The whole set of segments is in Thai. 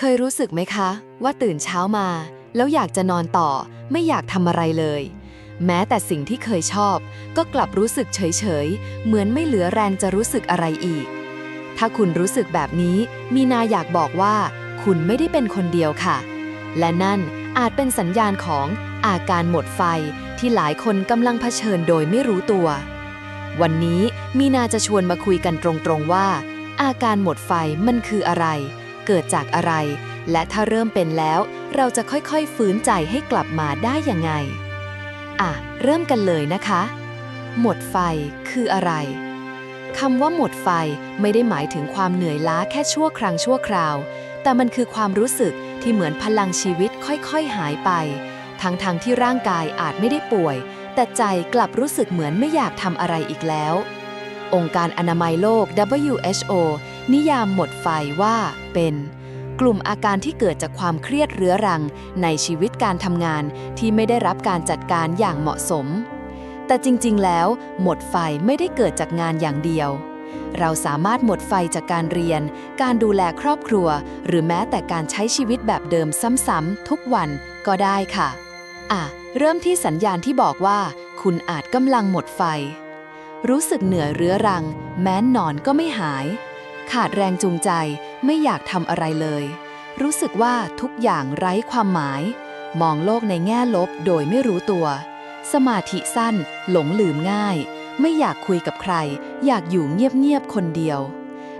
เคยรู้สึกไหมคะ ว่าตื่นเช้ามา แล้วอยากจะนอนต่อ ไม่อยากทำอะไรเลย แม้แต่สิ่งที่เคยชอบ ก็กลับรู้สึกเฉยๆ เหมือนไม่เหลือแรงจะรู้สึกอะไรอีก ถ้าคุณรู้สึกแบบนี้ มีนาอยากบอกว่า คุณไม่ได้เป็นคนเดียวค่ะ และนั่นอาจเป็นสัญญาณของอาการหมดไฟที่หลายคนกำลังเผชิญโดยไม่รู้ตัว วันนี้มีนาจะชวนมาคุยกันตรงๆว่า อาการหมดไฟมันคืออะไร เกิดจากอะไร และถ้าเริ่มเป็นแล้ว เราจะค่อยๆ ฟื้นใจให้กลับมาได้ยังไง อะ เริ่มกันเลยนะคะ หมดไฟคืออะไรคำว่าหมดไฟไม่ได้หมายถึงความเหนื่อยล้าแค่ชั่วครั้งชั่วคราว แต่มันคือความรู้สึกที่เหมือนพลังชีวิตค่อยๆหายไป ทั้งๆทที่ร่างกายอาจไม่ได้ป่วย แต่ใจกลับรู้สึกเหมือนไม่อยากทำอะไรอีกแล้ว องค์การอนามัยโลก WHO นิยามหมดไฟว่าเป็น กลุ่มอาการที่เกิดจากความเครียดเรื้อรังในชีวิตการทำงานที่ไม่ได้รับการจัดการอย่างเหมาะสม แต่จริงๆ แล้ว หมดไฟไม่ได้เกิดจากงานอย่างเดียว เราสามารถหมดไฟจากการเรียน การดูแลครอบครัว หรือแม้แต่การใช้ชีวิตแบบเดิมซ้ำๆทุกวันก็ได้ค่ะ อะ เริ่มที่สัญญาณที่บอกว่า คุณอาจกำลังหมดไฟ รู้สึกเหนื่อยเรื้อรัง แม้นนอนก็ไม่หาย ขาดแรงจูงใจไม่อยากทำอะไรเลย รู้สึกว่าทุกอย่างไร้ความหมาย มองโลกในแง่ลบโดยไม่รู้ตัว สมาธิสั้น หลงลืมง่าย ไม่อยากคุยกับใคร อยากอยู่เงียบๆคนเดียว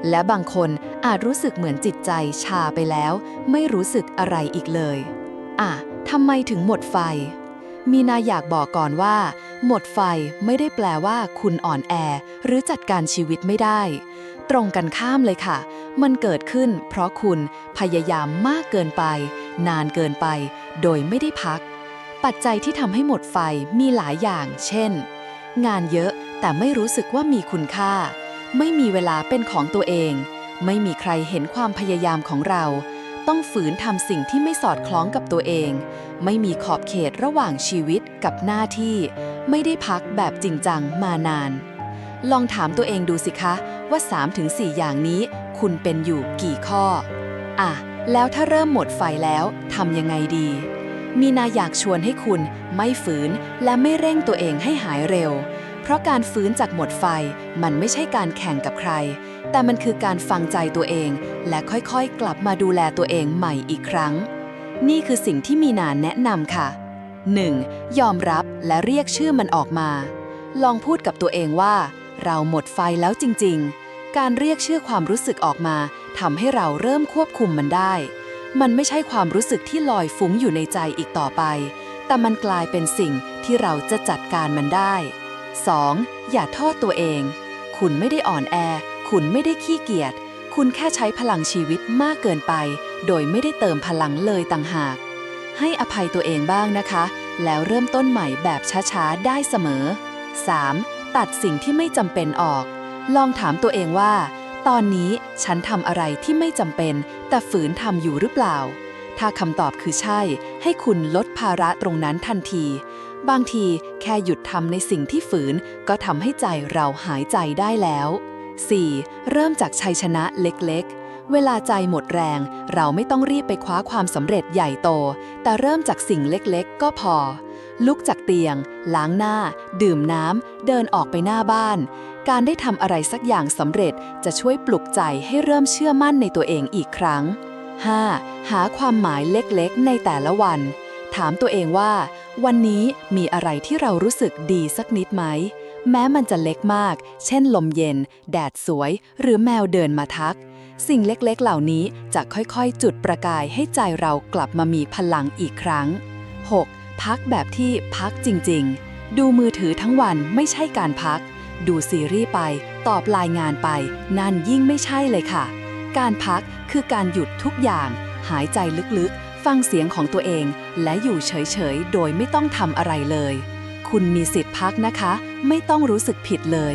และบางคนอาจรู้สึกเหมือนจิตใจชาไปแล้ว ไม่รู้สึกอะไรอีกเลย อะทำไมถึงหมดไฟ มีนาอยากบอกก่อนว่า หมดไฟไม่ได้แปลว่าคุณอ่อนแอ หรือจัดการชีวิตไม่ได้ ตรงกันข้ามเลยค่ะ มันเกิดขึ้นเพราะคุณพยายามมากเกินไป นานเกินไป โดยไม่ได้พัก ปัจจัยที่ทำให้หมดไฟมีหลายอย่าง เช่น งานเยอะแต่ไม่รู้สึกว่ามีคุณค่า ไม่มีเวลาเป็นของตัวเอง ไม่มีใครเห็นความพยายามของเรา ต้องฝืนทำสิ่งที่ไม่สอดคล้องกับตัวเอง ไม่มีขอบเขตระหว่างชีวิตกับหน้าที่ ไม่ได้พักแบบจริงจังมานาน ลองถามตัวเองดูสิคะ ว่า 3-4 อย่างนี้ คุณเป็นอยู่กี่ข้อ อะ แล้วถ้าเริ่มหมดไฟแล้วทำยังไงดี มีนาอยากชวนให้คุณไม่ฝืนและไม่เร่งตัวเองให้หายเร็ว เพราะการฟื้นจากหมดไฟมันไม่ใช่การแข่งกับใคร แต่มันคือการฟังใจตัวเอง และค่อยๆ กลับมาดูแลตัวเองใหม่อีกครั้ง นี่คือสิ่งที่มีนาแนะนำค่ะ 1. ยอมรับและเรียกชื่อมันออกมา ลองพูดกับตัวเองว่า เราหมดไฟแล้วจริงๆ การเรียกชื่อความรู้สึกออกมาทำให้เราเริ่มควบคุมมันได้ มันไม่ใช่ความรู้สึกที่ลอยฟุ้งอยู่ในใจอีกต่อไป แต่มันกลายเป็นสิ่งที่เราจะจัดการมันได้ 2. อย่าโทษตัวเอง คุณไม่ได้อ่อนแอ คุณไม่ได้ขี้เกียจ คุณแค่ใช้พลังชีวิตมากเกินไป โดยไม่ได้เติมพลังเลยต่างหาก ให้อภัยตัวเองบ้างนะคะ แล้วเริ่มต้นใหม่แบบช้าๆ ได้เสมอ 3. ตัดสิ่งที่ไม่จำเป็นออก ลองถามตัวเองว่า ตอนนี้ฉันทำอะไรที่ไม่จำเป็น แต่ฝืนทำอยู่หรือเปล่า ถ้าคำตอบคือใช่ ให้คุณลดภาระตรงนั้นทันที บางทีแค่หยุดทำในสิ่งที่ฝืน ก็ทำให้ใจเราหายใจได้แล้ว 4. เริ่มจากชัยชนะเล็กๆ เวลาใจหมดแรง เราไม่ต้องรีบไปคว้าความสำเร็จใหญ่โต แต่เริ่มจากสิ่งเล็กๆ ก็พอ ลุกจากเตียง ล้างหน้า ดื่มน้ำ เดินออกไปหน้าบ้าน การได้ทำอะไรสักอย่างสำเร็จจะช่วยปลุกใจให้เริ่มเชื่อมั่นในตัวเองอีกครั้ง 5. หาความหมายเล็กๆ ในแต่ละวัน ถามตัวเองว่า วันนี้มีอะไรที่เรารู้สึกดีสักนิดไหม แม้มันจะเล็กมาก เช่นลมเย็น แดดสวย หรือแมวเดินมาทัก สิ่งเล็กๆ เหล่านี้จะค่อยๆ จุดประกายให้ใจเรากลับมามีพลังอีกครั้ง 6. พักแบบที่พักจริงๆ ดูมือถือทั้งวันไม่ใช่การพัก ดูซีรีส์ไป ตอบรายงานไป นั่นยิ่งไม่ใช่เลยค่ะ การพักคือการหยุดทุกอย่าง หายใจลึกๆ ฟังเสียงของตัวเอง และอยู่เฉยๆ โดยไม่ต้องทำอะไรเลย คุณมีสิทธิ์พักนะคะ ไม่ต้องรู้สึกผิดเลย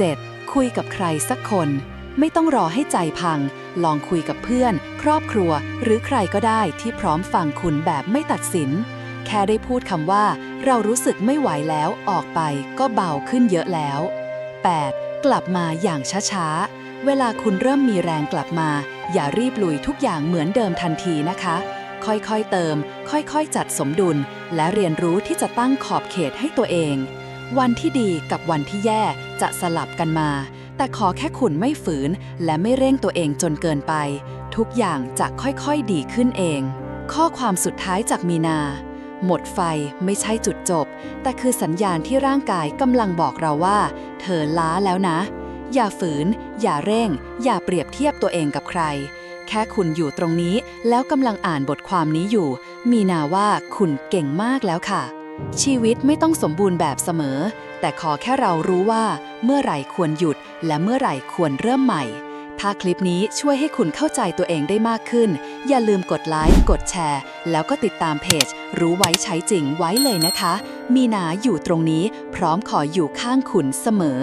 7. คุยกับใครสักคน ไม่ต้องรอให้ใจพัง ลองคุยกับเพื่อน ครอบครัว หรือใครก็ได้ที่พร้อมฟังคุณแบบไม่ตัดสิน แค่ได้พูดคำว่า เรารู้สึกไม่ไหวแล้วออกไปก็เบาขึ้นเยอะแล้ว 8. กลับมาอย่างช้าๆ เวลาคุณเริ่มมีแรงกลับมา อย่ารีบลุยทุกอย่างเหมือนเดิมทันทีนะคะ ค่อยๆเติม ค่อยๆ จัดสมดุล และเรียนรู้ที่จะตั้งขอบเขตให้ตัวเอง วันที่ดีกับวันที่แย่จะสลับกันมา แต่ขอแค่คุณไม่ฝืน และไม่เร่งตัวเองจนเกินไป ทุกอย่างจะค่อยๆดีขึ้นเอง ข้อความสุดท้ายจากมีนา หมดไฟไม่ใช่จุดจบ แต่คือสัญญาณที่ร่างกายกำลังบอกเราว่า เธอล้าแล้วนะ อย่าฝืน อย่าเร่ง อย่าเปรียบเทียบตัวเองกับใคร แค่คุณอยู่ตรงนี้ แล้วกำลังอ่านบทความนี้อยู่ มีนาว่าคุณเก่งมากแล้วค่ะ ชีวิตไม่ต้องสมบูรณ์แบบเสมอ แต่ขอแค่เรารู้ว่า เมื่อไหร่ควรหยุด และเมื่อไหร่ควรเริ่มใหม่ ถ้าคลิปนี้ช่วยให้คุณเข้าใจตัวเองได้มากขึ้น อย่าลืมกดไลค์ กดแชร์ แล้วก็ติดตามเพจ รู้ไว้ใช้จริงไว้เลยนะคะ มีนาอยู่ตรงนี้พร้อมขออยู่ข้างคุณเสมอ